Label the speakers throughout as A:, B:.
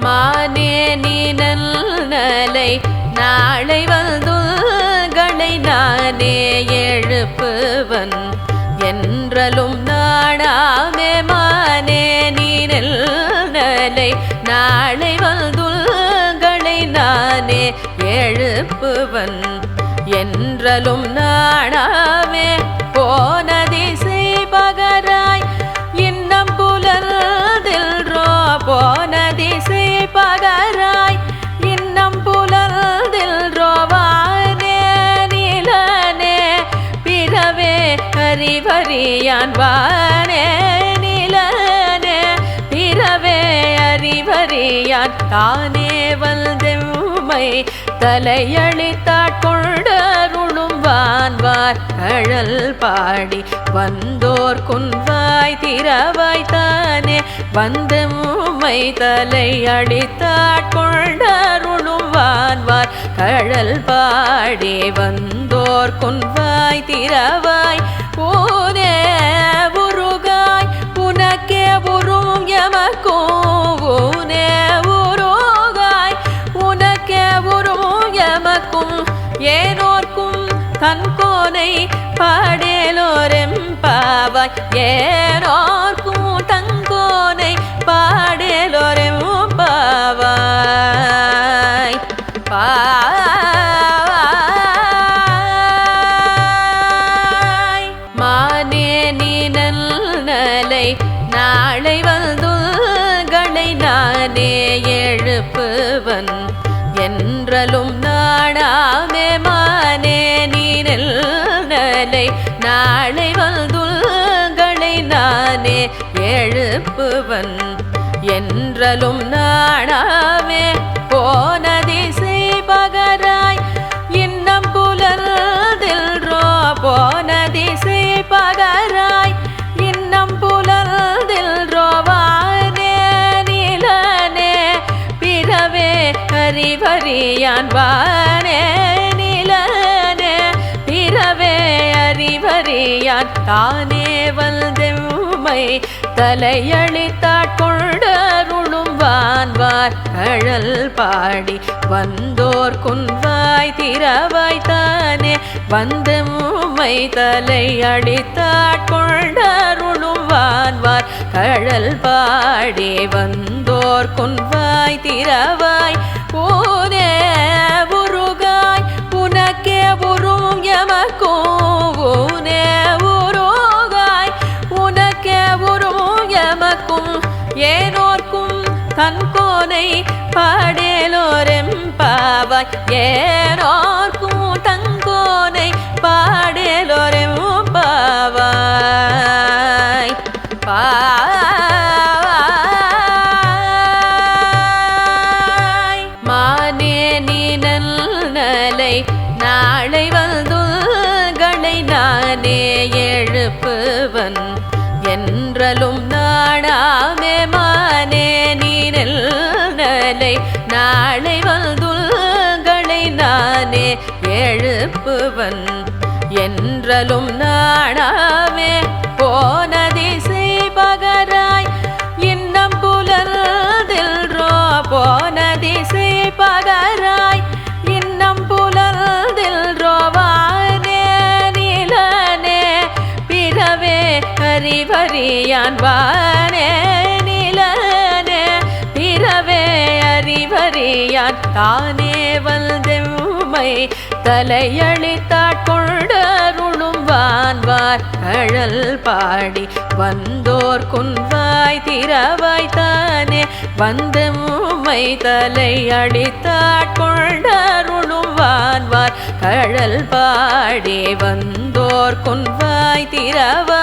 A: மானே நீ நல்நலை நாளை வந்துகளை நானே எழுப்புவன். என்றலும் நாடாமே மானே நீ நல்நலை நாளை வந்துகளை நானே எழுப்புவன். என்றலும் நாடாமே அறியான் வானே நிலனே பிறவே அறிவறியான் தானே வல்தெம்மை. தலையளித்தாட்கொண்டருளும் வான்வார் கழல் பாடி வந்தோர் குன்வாய் திறவாய்த்தானே வந்தெம்மை தலையளித்தாட்கொண்டருளும் வான்வார் கழல் பாடி வந்தோர் குன்வாய் திறவாய் போதை பாடேலோரெம் பாவாய். ஏனோர் கூட்டங்கோனை பாடேலோரெம் பாவாய். பாய் மானே நீ நல்நலை நாளை வந்துகளை நானே எழுப்புவன். என்றலும் நல்நலை நாளை வந்துகளை நானே எழுப்புவன். என்றலும் நாடாமே போன திசை பகராய் இன்னம் புலர்தில்ரோ போன திசை பகராய் இன்னம் புலர்தில்ரோவானே நிலனே பிறவே அறிவறியான் வானே அறியாத்தானே தானே வந்தெம்மை தலையளித்தாட்கொண்டருளும் கழல் பாடி. வந்தோர் குன்வாய் திரவாய்த்தானே தானே. வந்தெம்மை தலையளித்தாட்கொண்டருளும் கழல் பாடி. வந்தோர் குன்வாய் திரவாய் போனே உருகாய். உனக்கே உரும் எமக்கும். ஏனோர்க்கும் தன் கோனை எழுப்புவன் என்றலும் நாடாமே போன திசை பகராய் இன்னம் புலர்தில்ரோ போன திசை பகராய் இன்னம் புலர்தில்ரோவானே நிலனே பிறவே அறிவறியான் வானே நிலனே பிறவே அறிவறியான் தானே வந்தெம்மை தலையளித்தாட்கொண்டருளும் வான்வார் கழல் பாடி வந்தோர் குன்வாய் திறவாய் வந்து மூமை தலையளித்தாட்கொண்டருளும் வான்வார் கழல் பாடி வந்தோர் குன்வாய் திறவாய்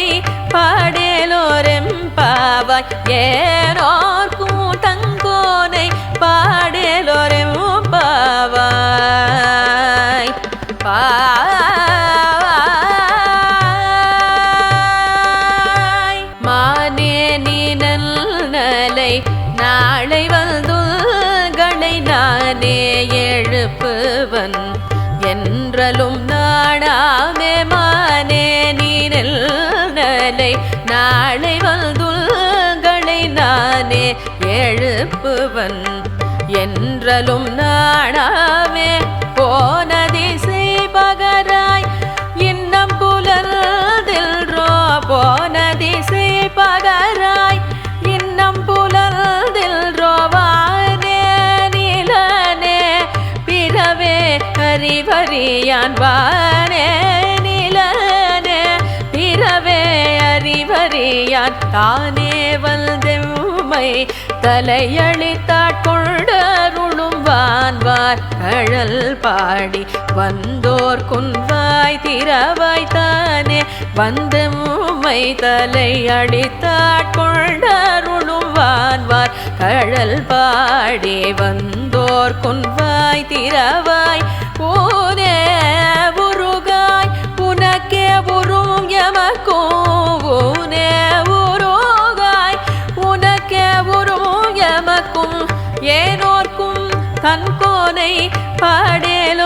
A: பாவை பாடேலோரெம் பாவாய். ஏனோர்க்கும் தங்கோனை பாடேலோரெம் பாவாய். பா நாளை வந்துள்களை நானே எழுப்புவன். என்றலும் நாடாமே மா நாளை வந்துள்களை நானே எழுப்புவன். என்றலும் நாடாவே போன திசை பகராய் இன்னம் புலர்தில்ரோ போன திசை பகராய் இன்னம் புலர்தில்ரோவானே நிலனே பிறவே அறிவறியான் வானே அறிவறியான் தானே வல்தெம்மை தலையளித்தாட்கொண்டருளும் வான்வார் கழல் பாடி வந்தோர் குன்வாய் திறவாய் தானே வந்தெம்மை தலையளித்தாட்கொண்டருளும் வான்வார் கழல் பாடி வந்தோர் குன்வாய் திறவாய் போதே உருகாய் உனக்கே உரும் எமக்கும் ஏனோர்க்கும் தன் கோனை பாடேலோரெம்பாவாய்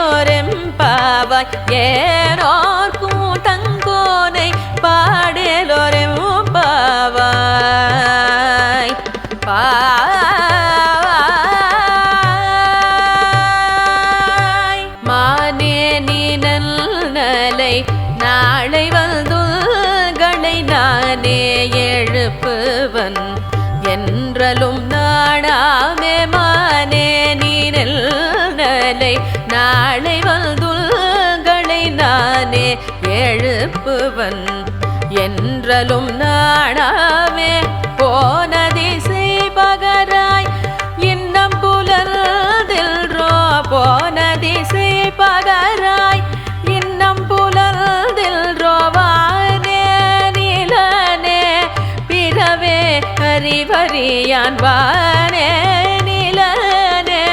A: ஏனோர்க்கும் தங்கோனை பாடேலோர் எழுப்புவன் என்றலும் நாடாமே போன திசை பகராய். இன்னம் புலர்தில்ரோ போன திசை பகராய். இன்னம் புலர்தில்ரோவானே நிலனே. பிறவே அறிவறியான் வானே நிலனே.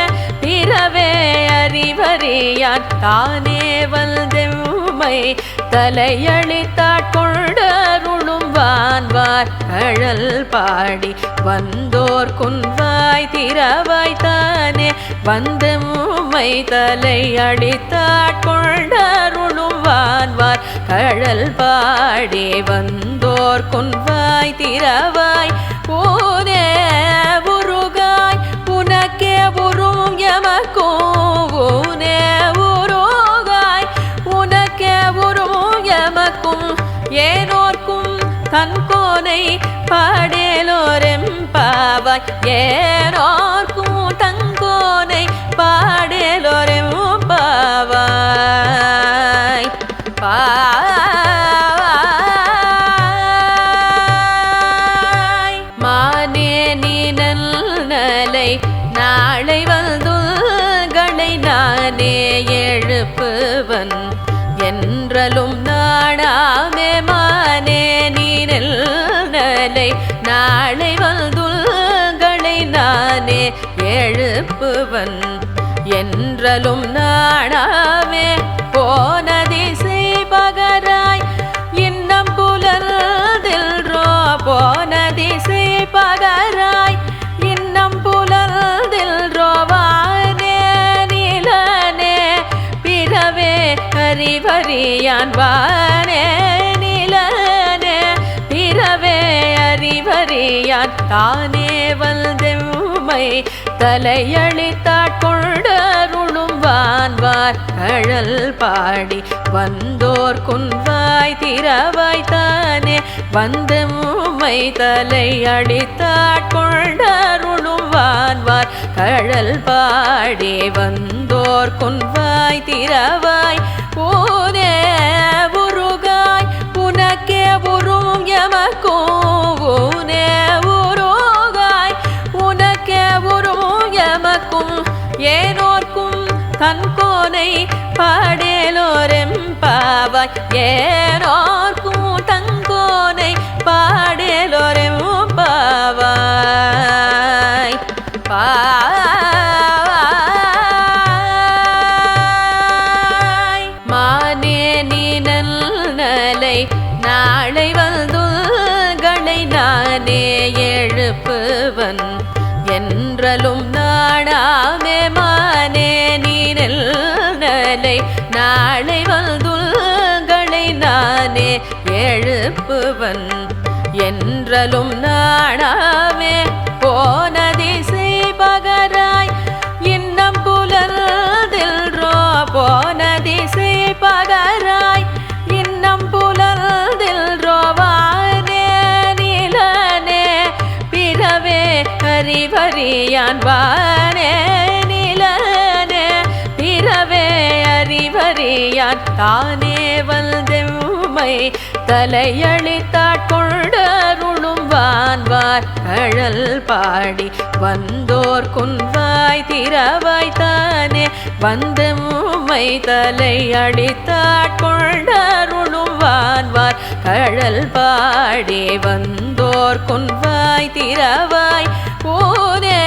A: பிறவே அறிவறியான் தானே வல்தெம்மை தலையளித்தாட்கொண்டருளும் வான்வார் கழல் பாடி வந்தோர் குன்வாய் திறவாய் தானே. வந்தெம்மை தலையளித்தாட்கொண்டருளும் வான்வார் கழல் பாடி வந்தோர் குன்வாய் திறவாய். போதே ஏனோர்க்கும் தன் கோனை பாடேலோரெம்பாவாய் ஏனோர்க்கும் நானே எழுப்புவன். என்றலும் நாடாவே போன திசை பகராய் இன்னம் புலர்தில்ரோ போன திசை பகராய் இன்னம் புலர்தில்ரோவானே நிலனே பிறவே அறிவறியான். வானே நிலனே பிறவே அறிவறியான். தானே வல்தெம்மை தலையளித்தாட்கொண்டருளும் வான்வார் கழல் பாடி வந்தோர் குன்வாய் திறவாய்த்தானே தானே. மூமை தலையளித்தாட்கொண்டருளும் வான்வார் கழல் பாடி வந்தோர் குன்வாய் திறவாய். போதே உருகாய் உனக்கே உரும் எமக்கும். ஏனோர்க்கும் தன் கோனை பாடேலோரெம்பாவாய் ஏனோர்க்கும் தங்கோனை பாடேலோரெம்பாவாய் பா எழுப்புவன். என்றலும் நாடாமே போன திசை பகராய் இன்னம் புலர்தில்ரோ போன திசை பகராய் இன்னம் புலர்தில்ரோவானே நிலனே பிறவே அறிவறியான் வானே நிலனே பிறவே அறிவறியான் தானே வந்தெம்மை தலையளித்தாட்கொண்டருளும் வான்வார் கழல் பாடி வந்தோர் குன்வாய் திரவாய் தானே. மூமை தலையளித்தாட்கொண்டருளும் வான்வார் கழல் பாடி வந்தோர் குன்வாய் திரவாய் ஊனே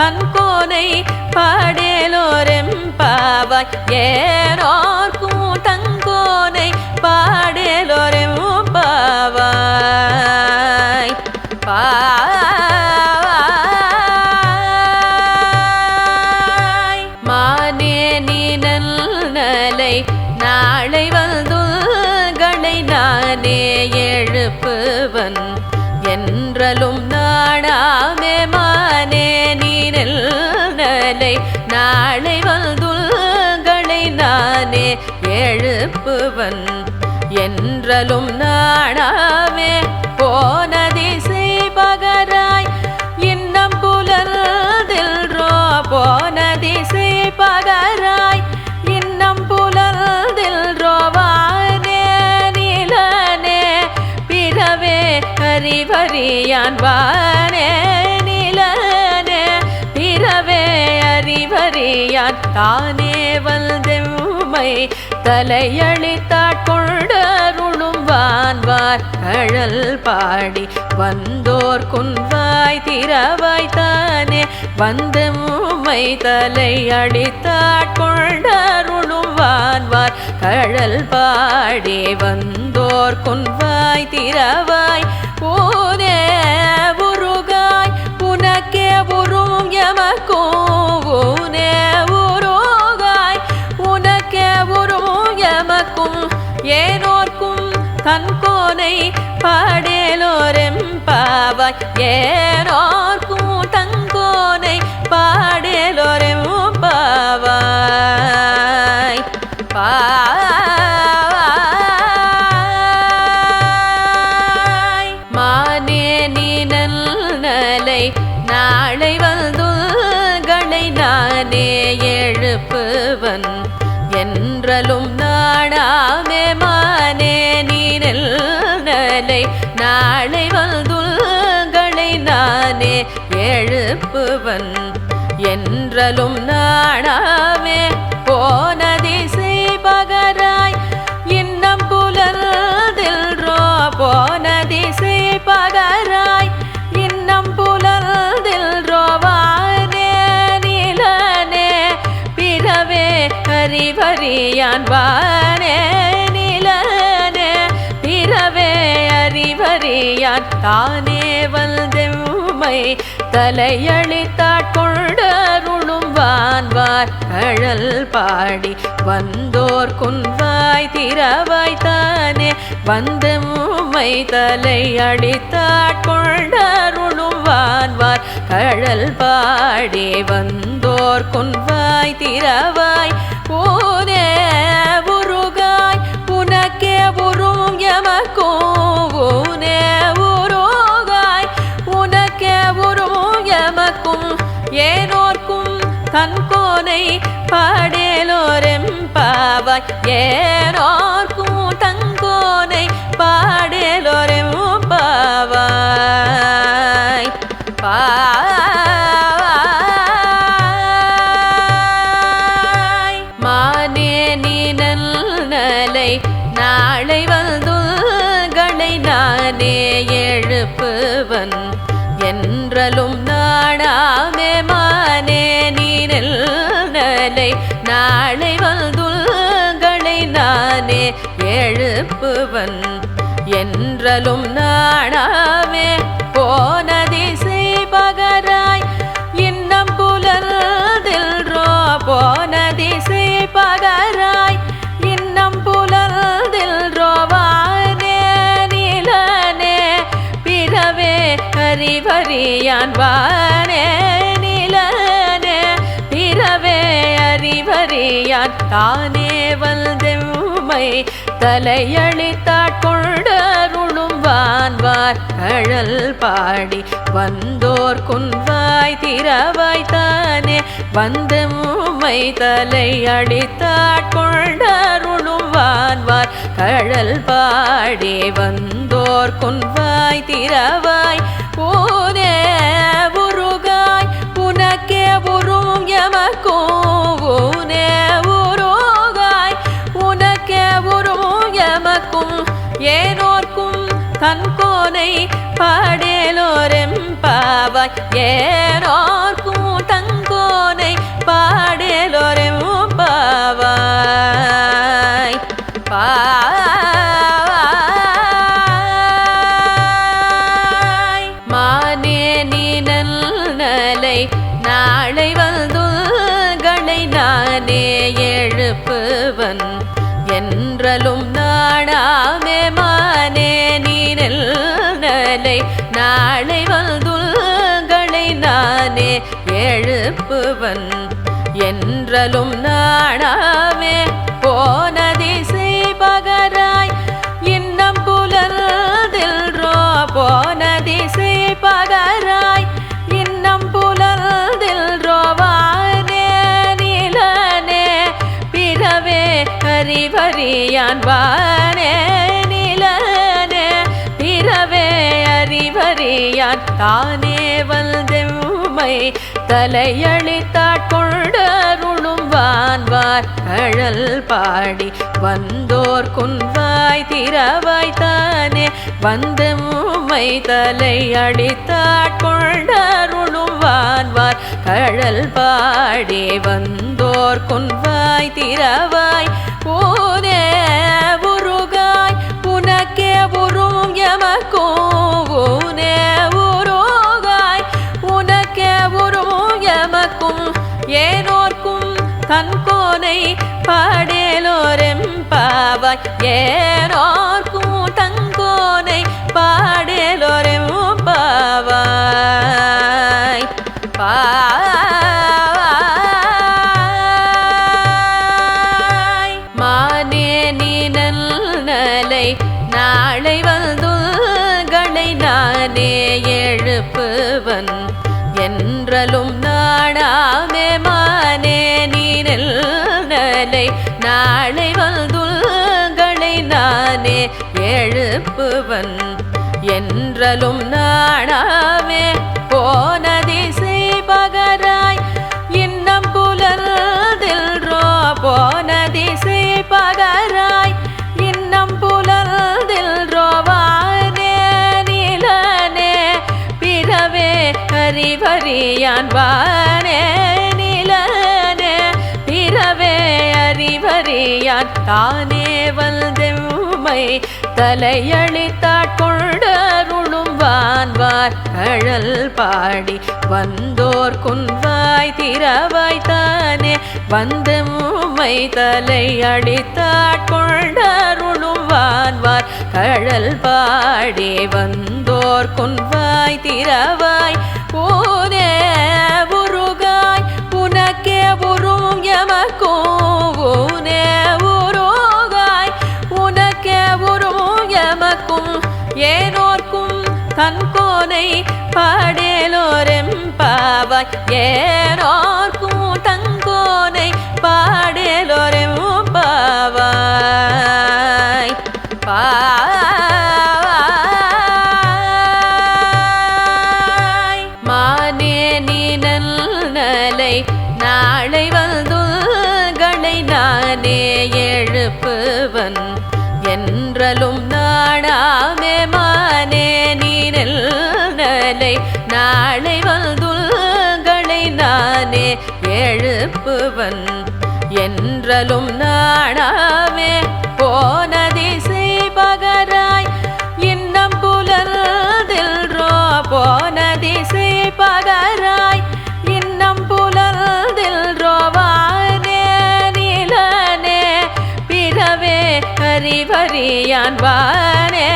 A: ஏனோர்க்கும் தன்கோனை பாடேலோரெம்பாவாய் ஏனோர்க்கும் தங்கோனை பாடேலோரெம்பாவாய் எழுப்புவன் என்றலும் நாடாவே போன திசை பகராய் இன்னம் புலர்தில்ரோ போன திசை பகராய் இன்னம் புலர்தில்ரோவானே நிலனே பிறவே அறிவறியான் வானே நிலனே பிறவே அறிவறியான் தானே வந்தெம்மை தலையளித்தாட்கொண்டருளும் வான்வார் கழல் பாடி வந்தோர் குன்வாய் திறவாய்த்தானே வந்து மூமை தலையளித்தாட்கொண்டருளும் வான்வார் கழல் பாடி வந்தோர் குன்வாய் திறவாய். ஓ ஏனோர்க்கும் தன்கோனை பாடேலோரெம்பாவாய் ஏனோர்க்கும் தங்கோனை பாடேலோரெம்பாவாய் பாய் மானே நீ நல்நலை நாளை வந்துகளை நானே எழுப்புவன் என்றலும் நான் நாளை வந்துள்களை நானே எழுப்புவன். என்றலும் நாடாவே போன திசை பகராய் இன்னம் புலர்தில்ரோ போன திசை பகராய் இன்னம் புலர்தில்ரோவானே நிலனே பிறவே அறிவறியான் வானே அறிவறியான் தானே வந்தெம்மை தலையளித்தாட்கொண்டருளும் வான்வார் பாடி வந்தோர் குன்வாய் திரவாய் தானே வந்தெம்மை தலையளித்தாட்கொண்டருளும் வான்வார் கழல் பாடி வந்தோர் குன்வாய் திரவாய் ஊனே உருகாய் உனக்கே உரும் எமக்கும் தன்கோனை பாடேலோரெம்பாவாய் ஏனோர்க்கும் தங்கோனை பா செப்புவன் என்றலும் நாணாவே போனதிசை பகராய் இன்னம் புலர்தில்ரோ போனதிசை பகராய் இன்னம் புலர்தில்ரோவானே நிலனே பிறவே அறிவறியான் வானே நிலனே பிறவே அறிவறியான் தானே வல்தெம்மை தலையளித்தாட்கொண்டருளும் வான்வார் கழல் பாடி வந்தோர் குன்வாய் திறவாய்த்தானே தானே வந்தெம்மை தலையளித்தாட்கொண்டருளும் வான்வார் கழல் பாடி வந்தோர் குன்வாய் திறவாய். ஓ பாடேலோரெம்பாவாய் ஏனோர்க்கும் நல்நலை நாளை வந்துகளை நானே எழுப்புவன். என்றலும் நாடாமே போன திசை பகராய் இன்னம் புலர்தில்ரோ போன திசை பகராய் இன்னம் புலர்தில்ரோ வானே நிலனே. பிறவே அறிவறியான் வானே அறிவறியான் தானே வந்தெம்மை தலையளித்தாட்கொண்டருளும் வான்வார் கழல் பாடி வந்தோர் குன்வாய் திறவாய் தானே வந்தெம்மை தலையளித்தாட்கொண்டருளும் வான்வார் கழல் பாடி வந்தோர் குன்வாய் திறவாய்? ஓ ஏனோர்க்கும் தன் கோனை பாடேலோரெம்பாவாய் ஏனோர்க்கும் தங்கோனை பாடேலோரெம்பாவாய் பா எழுப்புவன் என்றலும் நாடாமே போன திசை பகராய் இன்னம் புலர்தில்ரோ போன திசை பகராய் இன்னம் புலர்தில்ரோ நிலனே பிறவே அறிவறியான் வானே நிலனே பிறவே அறிவறியான் தானே வந்தெம்மை தலையளித்தாட்கொண்டருளும் வான்வார் கழல் பாடி வந்தோர் குன்வாய் திறவாய் தானே. மூமை தலையளித்தாட்கொண்டருளும் வான்வார் கழல் பாடி வந்தோர் குன்வாய் திறவாய். போனே உருகாய் உனக்கே உருவும் எமக்கும். ஏனோர்க்கும் தன் கோனை பாடேலோரெம்பாவாய் ஏனோர்க்கும் தங்கோனை பாடேலோர் எழுப்புவன் என்றலும் நாடாவே போன திசை பகராய். இன்னம் புலர்தில்ரோ போன திசை பகராய். இன்னம் புலர்தில்ரோ வானே நிலனே. பிறவே அறிவறியான் வானே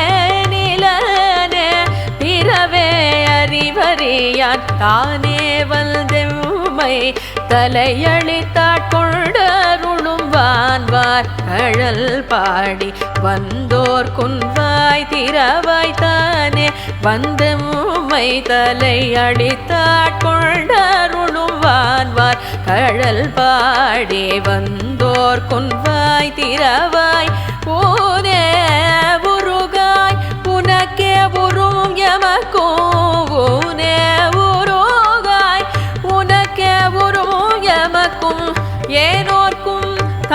A: நிலனே. பிறவே அறிவறியான் அறியான் தானே வந்தெம்மை தலையளித்தாட்கொண்டருளும் வான்வார் கழல் பாடி வந்தோர் குன்வாய் திரவாய் வந்து மூமை தலையளித்தாட்கொண்டருளும் வான்வார் கழல் பாடி வந்தோர் குன்வாய் திரவாய்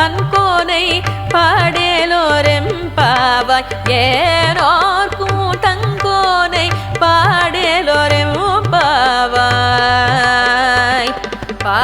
A: கண்கோனை பாடேலோரெம் பாவாய். ஏனோர்க்கும் தங்கோனை பாடேலோரெம் பாவாய். பா